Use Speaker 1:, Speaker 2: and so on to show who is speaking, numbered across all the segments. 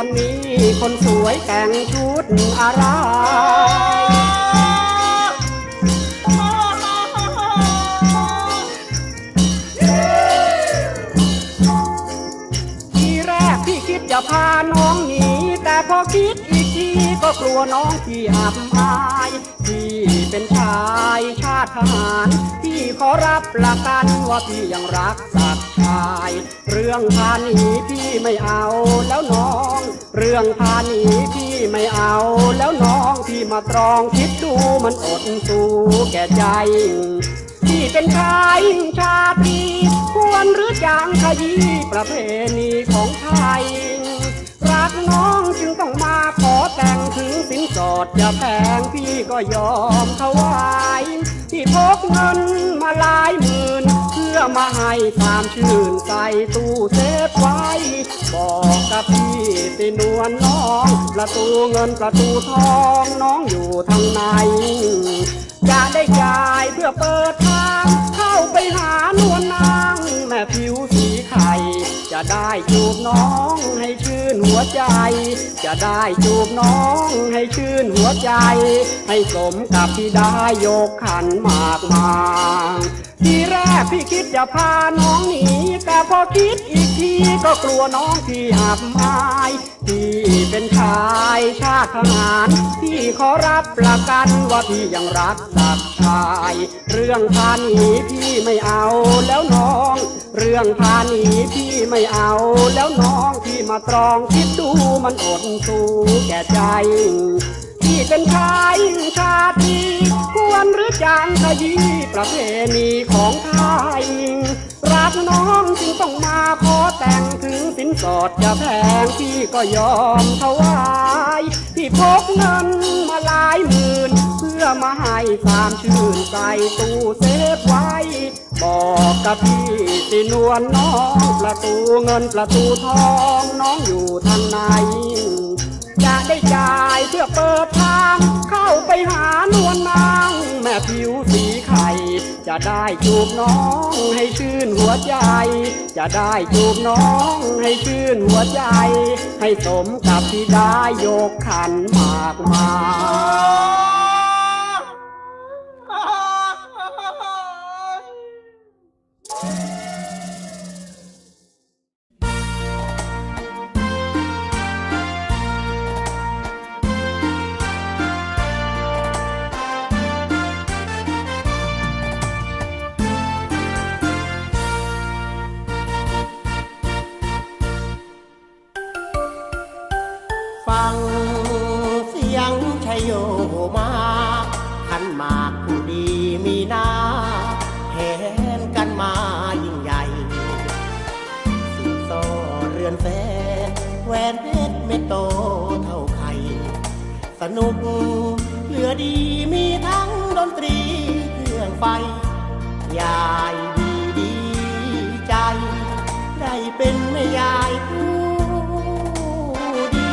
Speaker 1: คนสวยแต่งชุดอะไร ทีแรกพี่คิดจะพาน้องหนี แต่พอคิดอีกทีก็กลัวน้องพี่อับอาย พี่เป็นชายชาติทหาร พี่ขอรับประกันว่าพี่ยังรักสัก ชาย เรื่องพาหนีพี่ไม่เอาแล้วน้อง เรื่องพาหนีพี่ไม่เอาแล้วน้องพี่มาตรองคิดดูมันอดสู้แก่ใจที่เป็นชายชาตรีควรหรือจางขยี้ประเพณีของไทย รักน้องจึงต้องมาขอแต่งถึงสินสอดจะแพงพี่ก็ยอมถวายที่พกเงินมาลายหม อมาให้ความชื่นใสตู้เซฟไว้ บอกกับพี่สินวลน้อง ประตูเงินประตูทองน้องอยู่ทางในจะได้จ่ายเพื่อเปิดทาง เข้าไปหานวลนางแม่ผิวสีไข่จะได้จูบน้องให้ชื่นหัวใจ จะได้จูบน้องให้ชื่นหัวใจ ให้สมกับที่ได้ยกขันหมากมา ทีแรกพี่คิดจะพาน้องหนีแต่พอคิดอีกทีก็กลัวน้องพี่อับอายพี่เป็นชายชาติทหารพี่ขอรับประกันว่าพี่ยังรักสักชาย เรื่องพาหนีพี่ไม่เอาแล้วน้อง เรื่องพาหนีพี่ไม่เอาแล้วน้องพี่มาตรองคิดดูมันอดสู้แก่ใจ เป็นชายชาตรีควรหรือจางขยี้ประเพณีของไทยรักน้องจึงต้องมาขอแต่งถึงสินสอดจะแพงพี่ก็ยอมถวายที่พกเงินมาหลายหมื่น เพื่อมาให้ความชื่นใส่ตู้เซฟไว้ บอกกับพี่สินวลน้องประตูเงินประตูทองน้องอยู่ทางใน ได้จ่ายเพื่อเปิดทาง เข้าไปหานวลนาง แม่ผิวสีไข่ จะได้จูบน้องให้ชื่นหัวใจ จะได้จูบน้องให้ชื่นหัวใจ ให้สมกับที่ได้ยกขันมากมา
Speaker 2: ย นุก เหลือดีมีทั้งดนตรีเครื่องไฟ ยายดีดีใจ ได้เป็นแม่ยายผู้ดี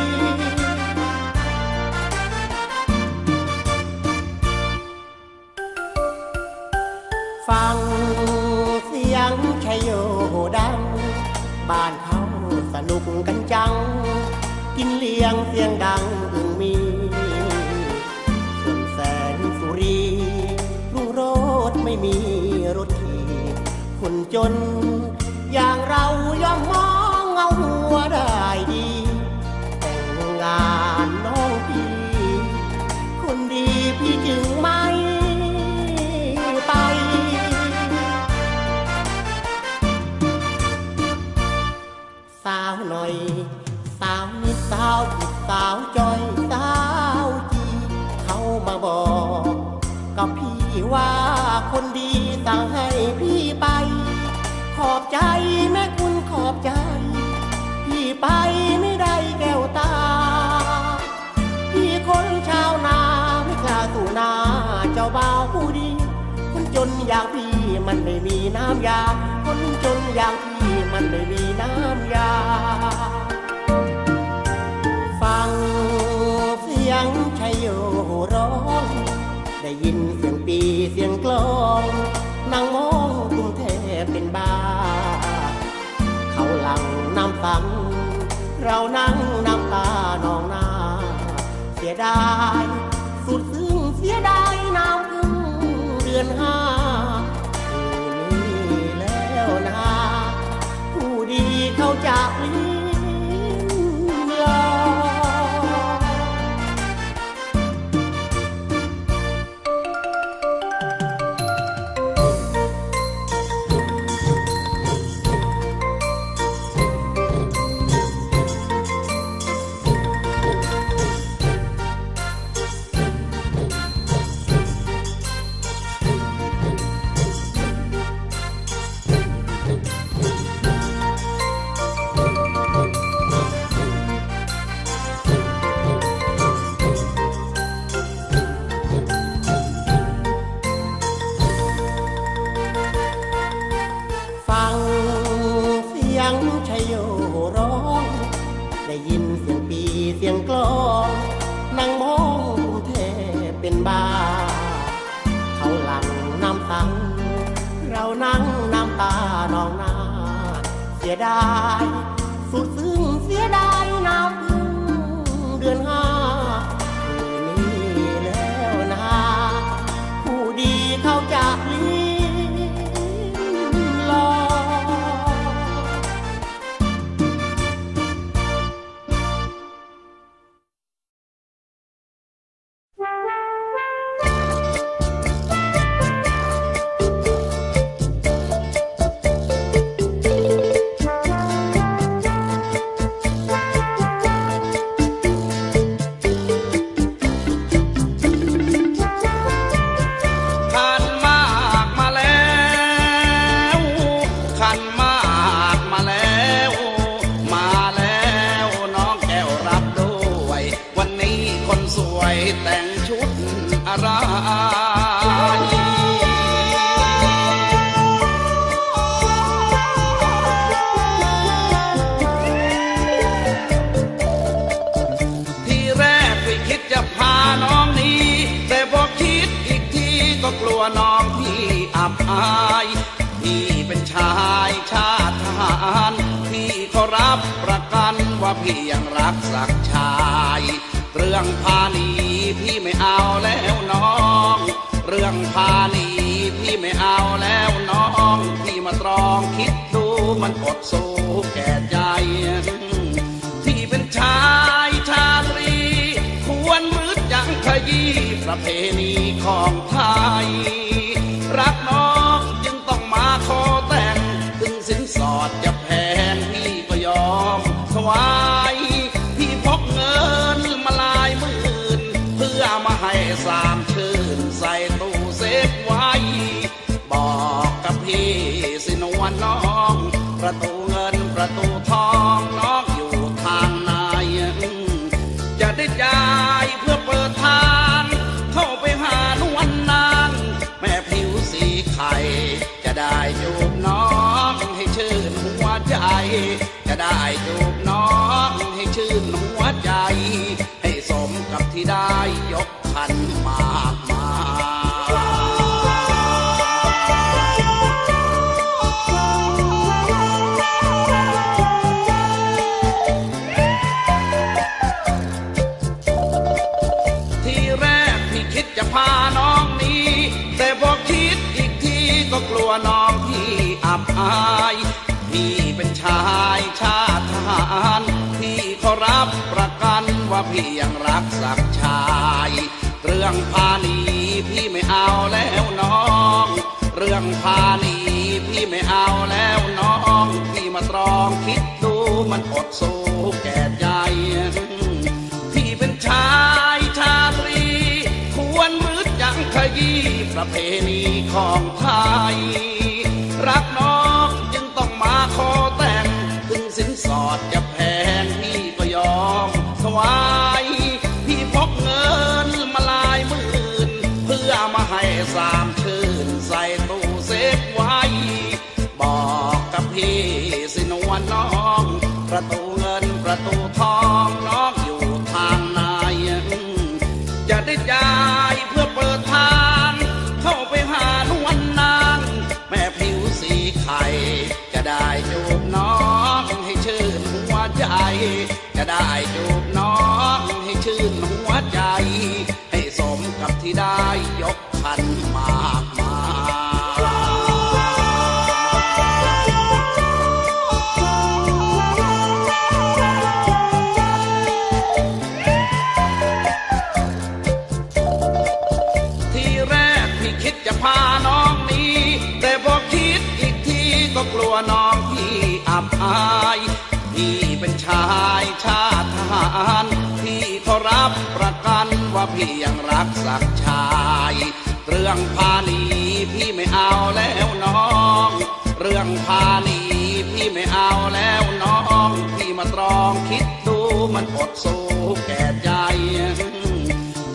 Speaker 2: ฟังเสียงชัยโยดัง บ้านเขาสนุกกันจัง กินเลี้ยงเสียงดัง จน อย่างเราย่อมมองเง มันไม่มีน้ำยา คนจนอย่างพี่มันไม่มีน้ำยา ฟังเสียงชัยโยร้อง ได้ยินเสียงปีเสียงกลองนั่งมองกรุงเทพเป็นบ้า เขาหลังน้ำตังเรานั่ง ด พี่ยั
Speaker 3: งรักสักชาย เรื่องพาหนีพี่ไม่เอาแล้วน้อง เรื่องพาหนีพี่ไม่เอาแล้วน้อง พี่มาตรองคิดดูมันอดสู้แก่ใจ ที่เป็นชายชาตรี ควรมืดยังขยี้ประเพณีของไทย ให้สามชื่นใส่ตู้เซฟไว้ บอกกับพี่สินวลน้อง ประตูเงินประตูทองน้องอยู่ทางไหนจะได้จ่ายเพื่อเปิดทาง เข้าไปหานวลนางแม่ผิวสีไข่จะได้จูบน้องให้ชื่นหัวใจ จะได้จูบน้องให้ชื่นหัวใจ ว่าพี่ยังรักสักชาย เรื่องพาหนีพี่ไม่เอาแล้วน้อง เรื่องพาหนีพี่ไม่เอาแล้วน้อง พี่มาตรองคิดดูมันอดสู้แก่ใจ พี่เป็นชายชาตรี ควรมืดยังขยี้ประเพณีของไทย รัก ที่ได้ยกขันมา ยังรักสักชาย เรื่องพาหนีพี่ไม่เอาแล้วน้อง เรื่องพาหนีพี่ไม่เอาแล้วน้อง พี่มาตรองคิดดูมันอดสู้แก่ใจ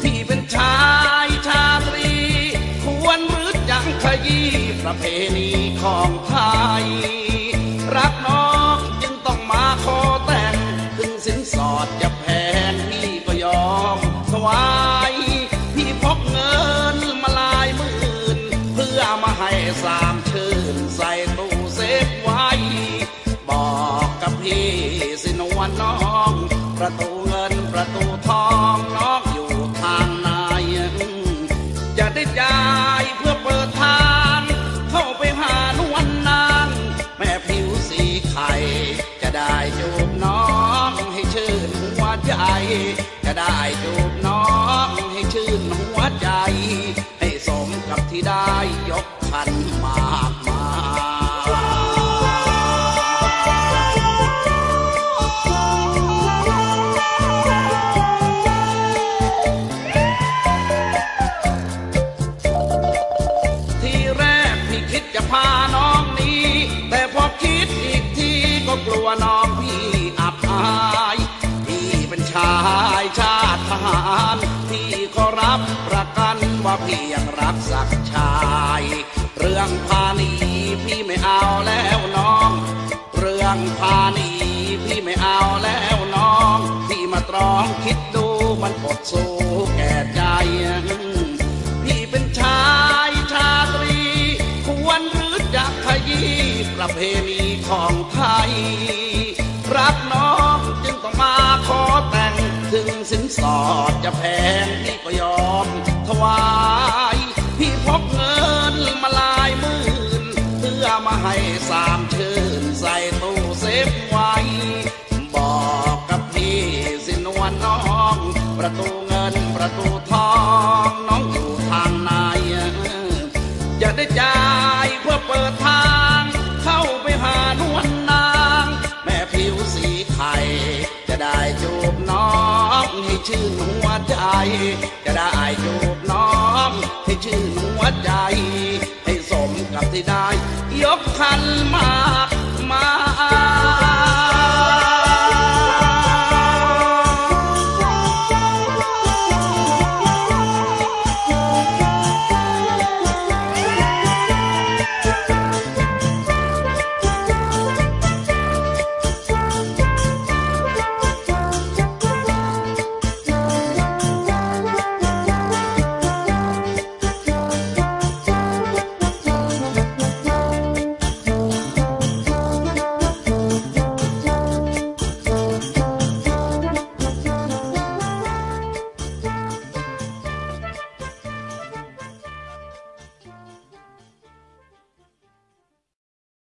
Speaker 3: พี่เป็นชายชาตรี ควรมืดยังขยี้ประเพณีของไทย วันน้องประตู พี่ยังรักสักชาย เรื่องพาหนีพี่ไม่เอาแล้วน้อง เรื่องพาหนีพี่ไม่เอาแล้วน้อง พี่มาตรองคิดดูมันอดสู้แก่ใจ พี่เป็นชายชาตรี ควรหรือจะขยี้ประเพณีของไทย รักน้องจึงต้องมาขอแต่งถึงสินสอดจะแพงพี่ก็ยอม ชื่นหัวใจ จะได้จูบน้องให้ชื่นหัวใจ ให้สมกับที่ได้ ยกขันมาก